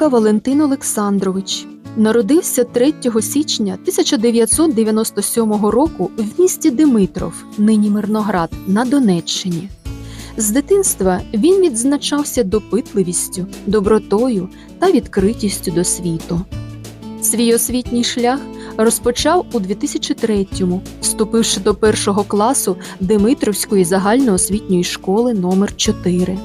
Рибка Валентин Олександрович народився 3 січня 1997 року в місті Димитров, нині Мирноград, на Донеччині. З дитинства він відзначався допитливістю, добротою та відкритістю до світу. Свій освітній шлях розпочав у 2003-му, вступивши до першого класу Димитровської загальноосвітньої школи номер 4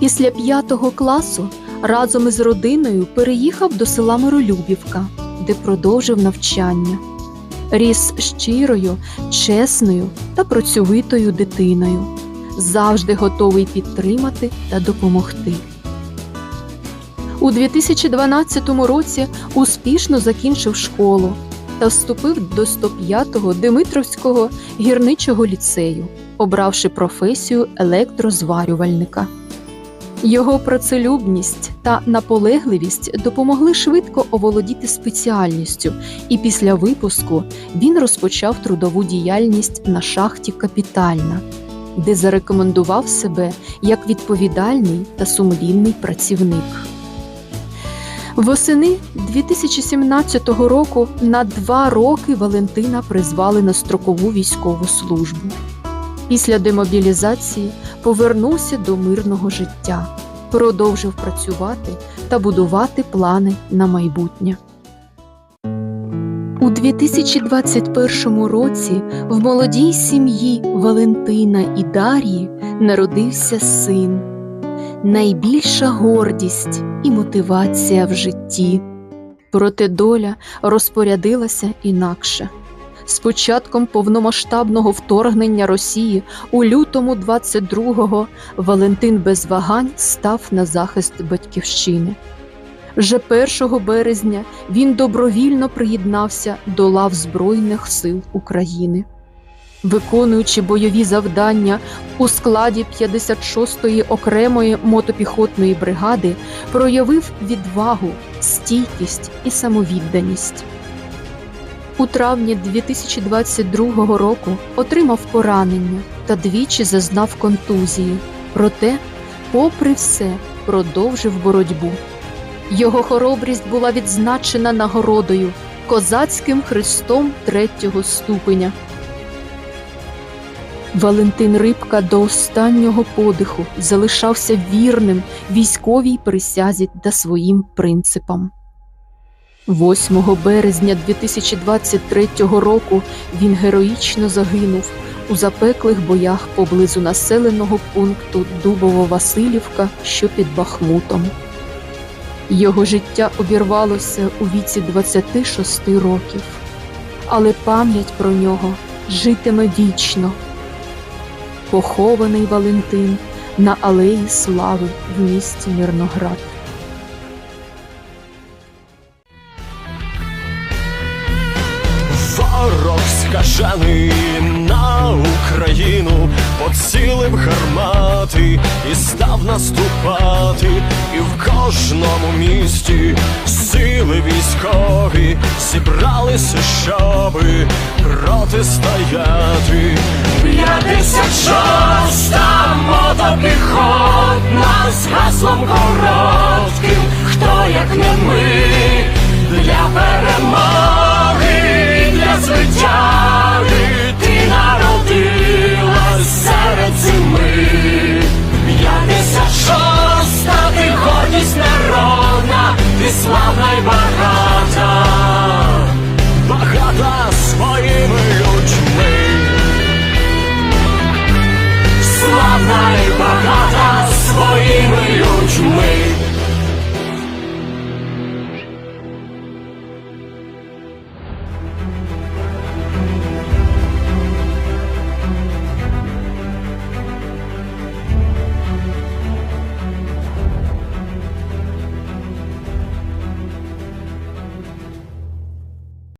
Після п'ятого класу разом із родиною переїхав до села Миролюбівка, де продовжив навчання. Ріс щирою, чесною та працьовитою дитиною, завжди готовий підтримати та допомогти. У 2012 році успішно закінчив школу та вступив до 105-го Димитровського гірничого ліцею, обравши професію електрозварювальника. Його працелюбність та наполегливість допомогли швидко оволодіти спеціальністю, і після випуску він розпочав трудову діяльність на шахті Капітальна, де зарекомендував себе як відповідальний та сумлінний працівник. Восени 2017 року на два роки Валентина призвали на строкову військову службу. Після демобілізації повернувся до мирного життя, продовжив працювати та будувати плани на майбутнє. У 2021 році в молодій сім'ї Валентина і Дар'ї народився син, найбільша гордість і мотивація в житті. Проте доля розпорядилася інакше. З початком повномасштабного вторгнення Росії у лютому 22-го Валентин без вагань став на захист батьківщини. Вже 1 березня він добровільно приєднався до лав Збройних сил України. Виконуючи бойові завдання у складі 56-ї окремої мотопіхотної бригади, проявив відвагу, стійкість і самовідданість. У травні 2022 року отримав поранення та двічі зазнав контузії. Проте, попри все, продовжив боротьбу. Його хоробрість була відзначена нагородою козацьким хрестом третього ступеня. Валентин Рибка до останнього подиху залишався вірним військовій присязі та своїм принципам. 8 березня 2023 року він героїчно загинув у запеклих боях поблизу населеного пункту Дубово-Василівка, що під Бахмутом. Його життя обірвалося у віці 26 років, але пам'ять про нього житиме вічно. Похований Валентин на Алеї Слави в місті Мирноград. Ворог скажений на Україну поцілив гармати і став наступати, і в кожному місті сили військові зібралися, щоби протистояти. П'ятдесят мотопіхотна з гаслом коротким, хто як не ми